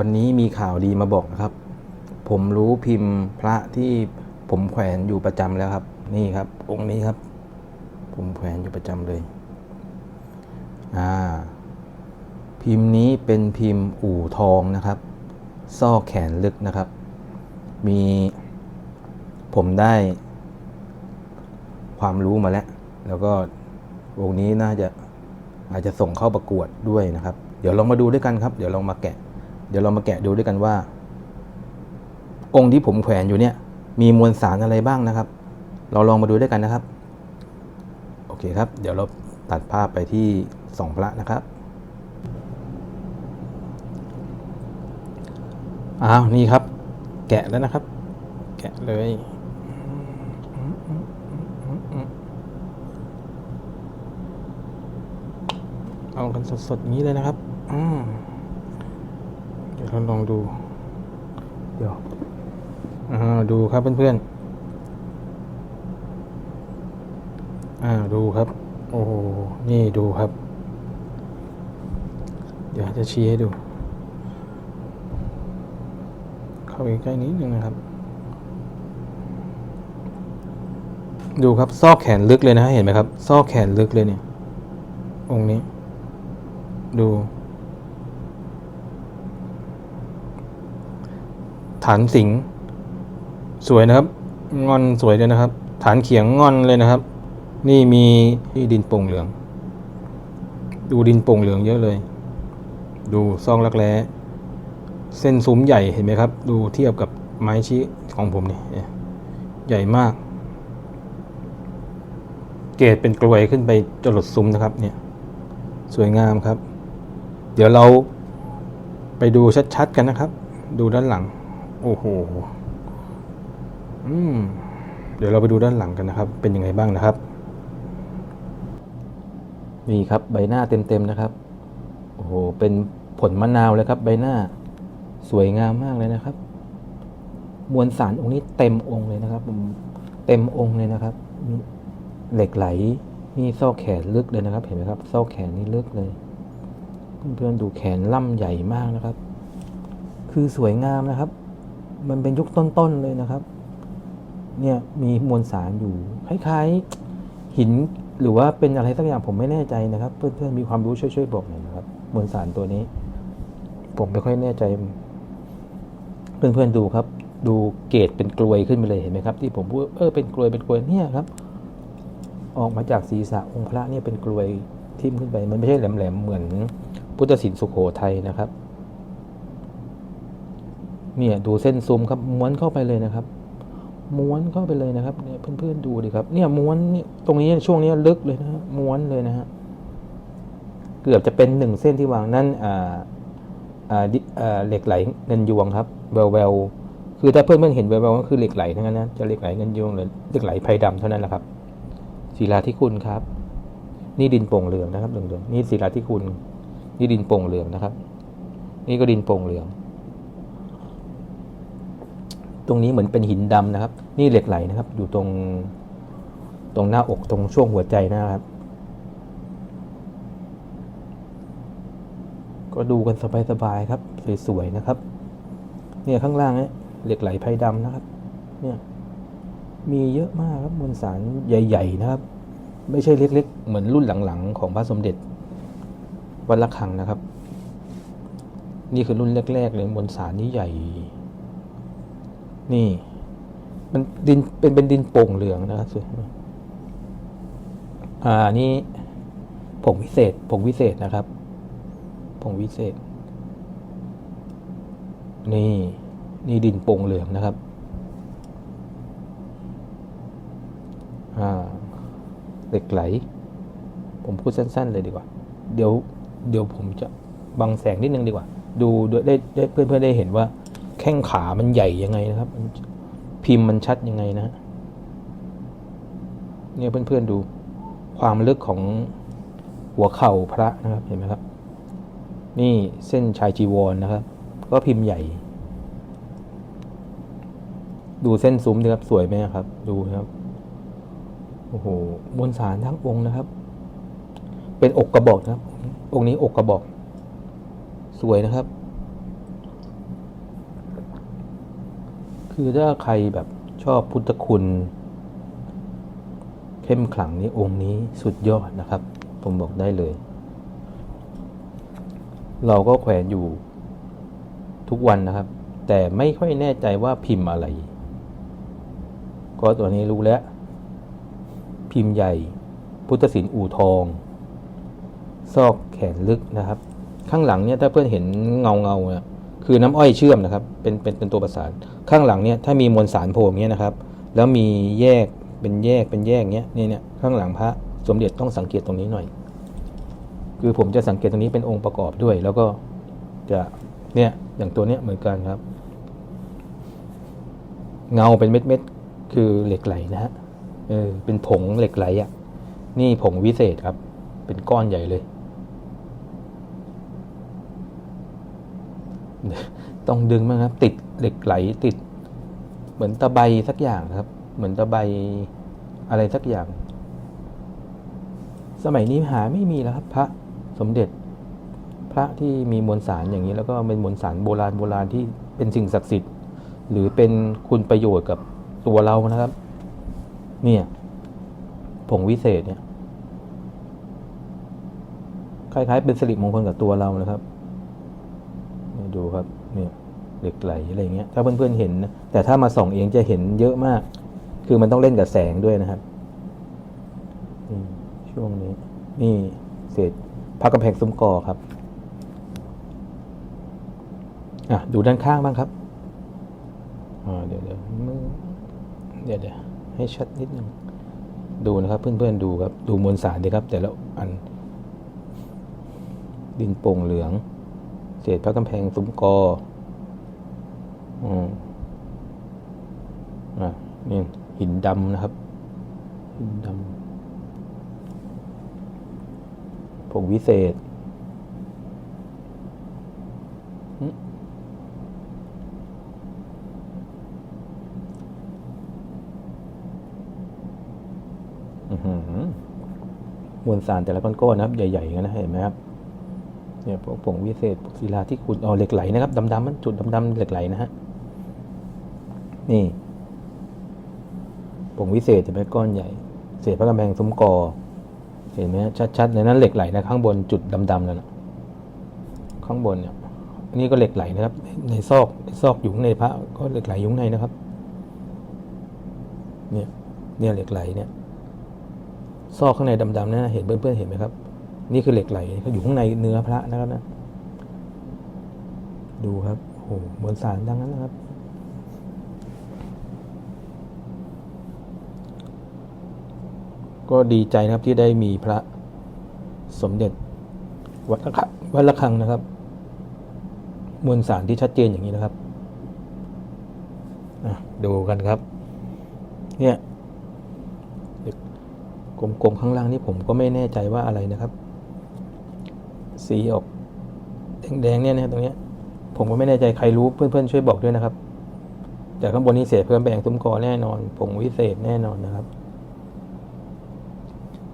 วันนี้มีข่าวดีมาบอกนะครับ ผมรู้พิมพ์พระที่ผมแขวนอยู่ประจำแล้วครับ นี่ครับ องค์นี้ครับ ผมแขวนอยู่ประจำเลย อ่า พิมพ์นี้เป็นพิมพ์อู่ทองนะครับซอกแขนลึกนะครับ มีผมได้ ความรู้มาแล้ว แล้วก็วงนี้น่าจะอาจจะส่งเข้าประกวดด้วยนะครับ เดี๋ยวลองมาดูด้วยกันครับ เดี๋ยวลองมาแกะ เดี๋ยวเรามาแกะดูด้วยกันว่า องค์ที่ผมแขวนอยู่เนี่ย มีมวลสารอะไรบ้างนะครับ เราลองมาดูด้วยกันนะครับ โอเคครับ เดี๋ยวเราตัดภาพไปที่สองพระนะครับอ้าวนี่ครับ แกะแล้วนะครับ แกะเลยเอากันสดๆอย่างนี้เลยนะครับ อืม เราลองดู เดี๋ยวอ่าดูครับเพื่อนๆอ่าดูครับ โอ้โห นี่ดูครับ เดี๋ยวจะชี้ให้ดู เข้าไปใกล้นิดนึงนะครับ ดูครับ ซอกแขนลึกเลยนะ เห็นไหมครับ ซอกแขนลึกเลยเนี่ย องค์นี้ ดู ฐานสิงสวยนะครับ งอนสวยเลยนะครับ ฐานเขียงงอนเลยนะครับ นี่มีที่ดินโป่งเหลือง ดูดินโป่งเหลืองเยอะเลย ดูซองรักแร้เส้นซุ้มใหญ่เห็นไหมครับ ดูเทียบกับไม้ชี้ของผมนี่ใหญ่มาก เกรดเป็นกลวยขึ้นไปจรดซุ้มนะครับ เนี่ย สวยงามครับ เดี๋ยวเราไปดูชัดๆกันนะครับ ดูด้านหลัง โอ้โหอืมเดี๋ยวเราไปดูด้านหลังกันนะครับ เป็นยังไงบ้างนะครับ นี่ครับใบหน้าเต็มๆนะครับ โอ้โห เป็นผลมะนาวเลยครับ ใบหน้าสวยงามมากเลยนะครับ มวลสารองค์นี้เต็มองค์เลยนะครับ เต็มองค์เลยนะครับ เหล็กไหลมีซอกแขนลึกเลยนะครับ เห็นไหมครับซอกแขนนี่ลึกเลย เพื่อนๆดูแขนล่ำใหญ่มากนะครับ คือสวยงามนะครับ มันเป็นยุคต้นๆเลยนะครับ เนี่ยมีมวลสารอยู่คล้ายๆหินหรือว่าเป็นอะไรสักอย่างผมไม่แน่ใจนะครับ เพื่อนๆมีความรู้ช่วยๆบอกหน่อยนะครับมวลสารตัวนี้ ผมไม่ค่อยแน่ใจ เพื่อนๆดูครับ ดูเกรดเป็นกลวยขึ้นไปเลยเห็นไหมครับ ที่ผมพูดเออเป็นกลวยเป็นกลวยเนี่ยครับ ออกมาจากศีรษะองค์พระเนี่ยเป็นกลวยทิ่มขึ้นไป มันไม่ใช่แหลมๆเหมือนพุทธศิลป์สุโขทัยนะครับ เนี่ยดูเส้นซุ้มครับม้วนเข้าไปเลยนะครับ ม้วนเข้าไปเลยนะครับเนี่ยเพื่อนๆดูดิครับ เนี่ยม้วนนี่ตรงนี้ช่วงนี้ลึกเลยนะฮะม้วนเลยนะฮะเกือบจะเป็นหนึ่งเส้นที่วางนั่นอ่าอ่าดิอ่าเหล็กไหลเงินยวงครับแววแววคือถ้าเพื่อนๆเห็นแววแววก็คือเหล็กไหลทั้งนั้นนะจะเหล็กไหลเงินยวงหรือเหล็กไหลไพรดำเท่านั้นแหละครับศิลาที่คุณครับ นี่ดินโป่งเหลืองนะครับเหลืองๆนี่ศิลาที่คุณนี่ดินโป่งเหลืองนะครับ นี่ก็ดินโป่งเหลือง ตรงนี้เหมือนเป็นหินดำนะครับ นี่เหล็กไหลนะครับ อยู่ตรงตรงหน้าอกตรงช่วงหัวใจนะครับ ก็ดูกันสบายๆครับ สวยๆนะครับ เนี่ยข้างล่างเนี่ยเหล็กไหลไพรดำนะครับ เนี่ยมีเยอะมากครับมวลสารใหญ่ ๆ นะครับ ไม่ใช่เล็ก ๆ เหมือนรุ่นหลังๆ ของพระสมเด็จวัดละคังนะครับ นี่คือรุ่นแรก ๆ เลยมวลสารนี้ใหญ่ นี่ มันดินเป็นเป็นดินโป่งเหลืองนะครับสวยมากอ่านี่ผงวิเศษผงวิเศษนะครับผงวิเศษ นี่ นี่ดินโป่งเหลืองนะครับอ่าเหล็กไหล ผมพูดสั้น ๆ เลยดีกว่า เดี๋ยว เดี๋ยวผมจะบังแสงนิดนึงดีกว่า ดูด้วยได้ได้เพื่อนๆได้เห็นว่า ข้งขามันใหญ่ยังไงนะครับ พิมพ์มันชัดยังไงนะ เนี่ยเพื่อนๆดูความลึกของหัวเข่าพระนะครับเห็นไหมครับ นี่เส้นชายจีวรนนะครับ ก็พิมพ์ใหญ่ ดูเส้นซุ้มนะครับสวยไหมครับ ดูครับโอ้โหมวลสารทั้งองค์นะครับ เป็นอกกระบอกนะครับ องค์นี้อกกระบอก สวยนะครับ คือถ้าใครแบบชอบพุทธคุณ เข้มขลังนี่องค์นี้สุดยอดนะครับ ผมบอกได้เลย เราก็แขวนอยู่ทุกวันนะครับ แต่ไม่ค่อยแน่ใจว่าพิมพ์อะไร ก็ตัวนี้รู้แล้ว พิมพ์ใหญ่ พุทธศิลป์อู่ทอง ซอกแขนลึกนะครับ ข้างหลังเนี่ยถ้าเพื่อนเห็นเงาเงาเนี่ย คือน้ำอ้อยเชื่อมนะครับเป็นเป็นเป็นตัวประสาน ข้างหลังเนี่ยถ้ามีมวลสารโผล่อย่างเงี้ยนะครับ แล้วมีแยกเป็นแยกเป็นแยกเงี้ยเนี่ยเนี่ยข้างหลังพระสมเด็จต้องสังเกตตรงนี้หน่อย คือผมจะสังเกตตรงนี้เป็นองค์ประกอบด้วย แล้วก็จะเนี่ยอย่างตัวเนี้ยเหมือนกันครับ เงาเป็นเม็ดเม็ดคือเหล็กไหลนะฮะเออเป็นผงเหล็กไหลอะนี่ผงวิเศษครับ เป็นก้อนใหญ่เลย ต้องดึงมั้งครับ ติดเหล็กไหลติด เหมือนตะไบสักอย่างครับ เหมือนตะไบอะไรสักอย่าง สมัยนี้หาไม่มีแล้วครับ พระสมเด็จ พระที่มีมวลสารอย่างนี้ แล้วก็เป็นมวลสารโบราณโบราณที่เป็นสิ่งศักดิ์สิทธิ์ หรือเป็นคุณประโยชน์กับตัวเรานะครับ เนี่ยผงวิเศษเนี่ยคล้ายๆเป็นสิริมงคลกับตัวเรานะครับ ดูครับเนี่ยเหล็กไหลอะไรเงี้ยถ้าเพื่อนๆเห็นนะแต่ถ้ามาส่องเองจะเห็นเยอะมาก คือมันต้องเล่นกับแสงด้วยนะครับนี่ช่วงนี้ นี่เศษพระกำแพงซุ้มกอครับอะดูด้านข้างบ้างครับอ่าเดี๋ยวเดี๋ยวมือเดี๋ยวเดี๋ยวให้ชัดนิดนึงดูนะครับ เพื่อนๆดูครับ ดูมวลสารดีครับ แต่ละอัน ดินโป่งเหลือง เศษพระกำแพงซุ้มกออืมอะนี่หินดำนะครับ หินดำผงวิเศษหึอื้อหือมวลสารแต่ละก้อนๆนะครับ ใหญ่ๆอย่างนั้นนะเห็นไหมครับ เนี่ยพวกผงวิเศษพวกศิลาที่ขุดอ๋อเหล็กไหลนะครับดำๆมันจุดดำๆเหล็กไหลนะฮะนี่ผงวิเศษจะเป็นก้อนใหญ่ เศษพระกำแพงซุ้มกอ เห็นไหมชัดๆเลยนั้นเหล็กไหลนะข้างบนจุดดำๆนั่นนะข้างบนเนี่ยอันนี้ก็เหล็กไหลนะครับ ในซอกในซอกอยู่ข้งในพระก็เหล็กไหลอยู่ข้งในนะครับ เนี่ยเนี่ยเหล็กไหลเนี่ยซอกข้างในดำๆนะเห็นเพื่อนๆเห็นไหมครับ นี่คือเหล็กไหลเขาอยู่ข้างในเนื้อพระนะครับนะ ดูครับโอ้โหมวลสารดังนั้นนะครับ ก็ดีใจนะครับที่ได้มีพระสมเด็จวัดละคังวัดละคังนะครับ มวลสารที่ชัดเจนอย่างนี้นะครับดูกันครับ เนี่ยกลมๆข้างล่างนี่ผมก็ไม่แน่ใจว่าอะไรนะครับ สีออกแดงๆเนี่ยนะตรงเนี้ยผมก็ไม่แน่ใจใครรู้เพื่อนๆช่วยบอกด้วยนะครับแต่ข้างบนนี้เศษเพิ่มแบ่งซุ้มกอแน่นอนผงวิเศษแน่นอนนะครับ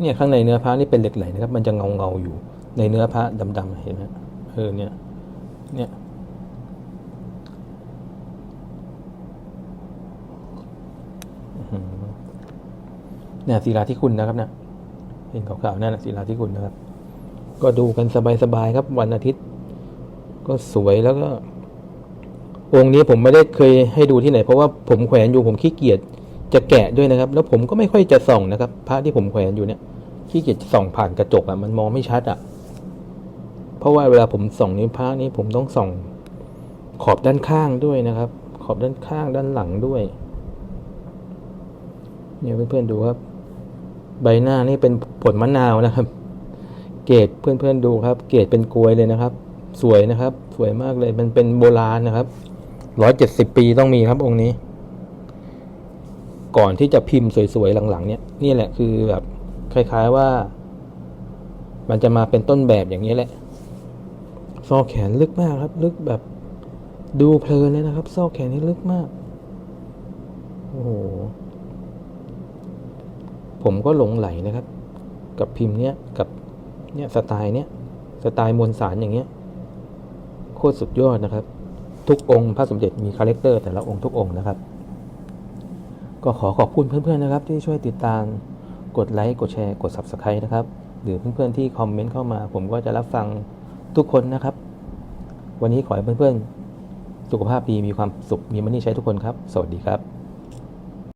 เนี่ยข้างในเนื้อพระนี่เป็นเหล็กไหลนะครับ มันจะเงาเงาๆอยู่ในเนื้อพระดำๆเห็นไหมเออเนี่ย เนี่ยเนี่ยศิลาที่คุณนะครับเนี่ยเห็นขาวๆนั่นนะศิลาที่คุณนะครับ ก็ดูกันสบายๆครับ วันอาทิตย์ ก็สวยแล้วก็ องค์นี้ผมไม่ได้เคยให้ดูที่ไหน เพราะว่าผมแขวนอยู่ผมขี้เกียจจะแกะด้วยนะครับ แล้วผมก็ไม่ค่อยจะส่องนะครับ พระที่ผมแขวนอยู่เนี่ยขี้เกียจส่องผ่านกระจกอะมันมองไม่ชัดอะ เพราะว่าเวลาผมส่องนี้พระนี้ผมต้องส่อง ขอบด้านข้างด้วยนะครับ ขอบด้านข้างด้านหลังด้วยเนี่ยเพื่อนๆดูครับ ใบหน้านี่เป็นผลมะนาวนะครับ เกรดเพื่อนๆดูครับ เกรดเป็นกลวยเลยนะครับ สวยนะครับ สวยมากเลยมันเป็นโบราณนะครับร้อยเจ็ดสิบปีต้องมีครับองค์นี้ ก่อนที่จะพิมพ์สวยๆหลังๆ เนี่ยนี่แหละคือแบบคล้าย ๆว่า มันจะมาเป็นต้นแบบอย่างนี้แหละซอกแขนลึกมากครับ ลึกแบบดูเพลินเลยนะครับ ซอกแขนนี่ลึกมาก โอ้โห ผมก็หลงไหลนะครับ กับพิมพ์เนี้ยกับ เนี่ยสไตล์เนี้ยสไตล์มวลสารอย่างเงี้ยโคตรสุดยอดนะครับ ทุกองค์พระสมเด็จมีคาแรคเตอร์แต่ละองค์ทุกองค์นะครับ ก็ขอขอบคุณเพื่อนๆนะครับ ที่ช่วยติดตามกดไลค์กดแชร์กด Subscribe นะครับ หรือเพื่อนๆที่คอมเมนต์เข้ามา ผมก็จะรับฟังทุกคนนะครับ วันนี้ขอให้เพื่อนๆ สุขภาพดีมีความสุขมีมันนี่ใช้ทุกคนครับ สวัสดีครับ